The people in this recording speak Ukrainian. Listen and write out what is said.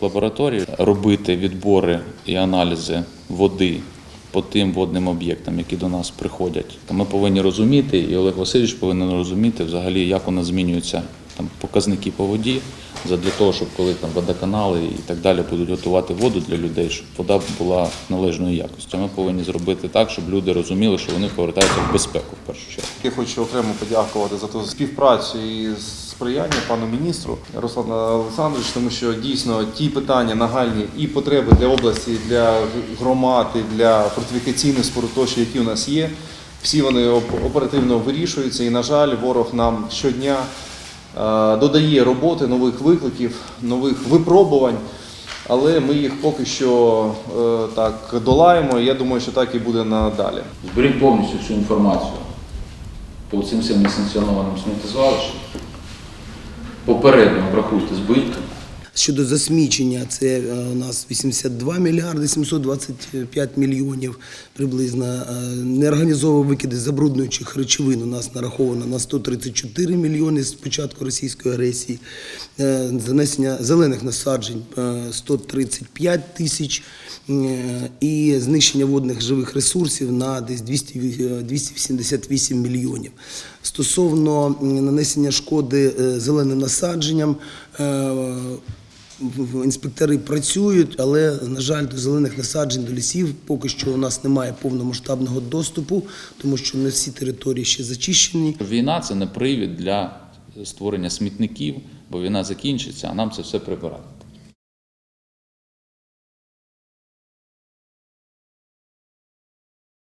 Лабораторії робити відбори і аналізи води по тим водним об'єктам, які до нас приходять. Ми повинні розуміти, і Олег Васильович повинен розуміти взагалі, як у нас змінюються там показники по воді, для того, щоб коли там водоканали і так далі будуть готувати воду для людей, щоб вода була належної якості. Ми повинні зробити так, щоб люди розуміли, що вони повертаються в безпеку в першу чергу. Я хочу окремо подякувати за ту співпрацю і сприяння пану міністру Руслану Олександровичу, тому що дійсно ті питання нагальні і потреби для області, для громад, для фортифікаційних споруд, які у нас є, всі вони оперативно вирішуються. І, на жаль, ворог нам щодня е, додає роботи, нових викликів, нових випробувань. Але ми їх поки що е, так долаємо. і Я думаю, що так і буде надалі. Зберіть повністю всю інформацію по цим всім несанкціонованим сміттєзвалищам. Попередньо обрахуйте збитки. Щодо засмічення, це е, у нас 82 мільярди 725 мільйонів приблизно. Е, Неорганізовані викиди забруднюючих речовин у нас нараховано на 134 мільйони з початку російської агресії. Е, Занесення зелених насаджень е, 135 тисяч. І знищення водних живих ресурсів на десь 200, е, 288 мільйонів. Стосовно нанесення шкоди зеленим насадженням, інспектори працюють, але, на жаль, до зелених насаджень, до лісів поки що у нас немає повномасштабного доступу, тому що не всі території ще зачищені. Війна це не привід для створення смітників, бо війна закінчиться, а нам це все прибирати.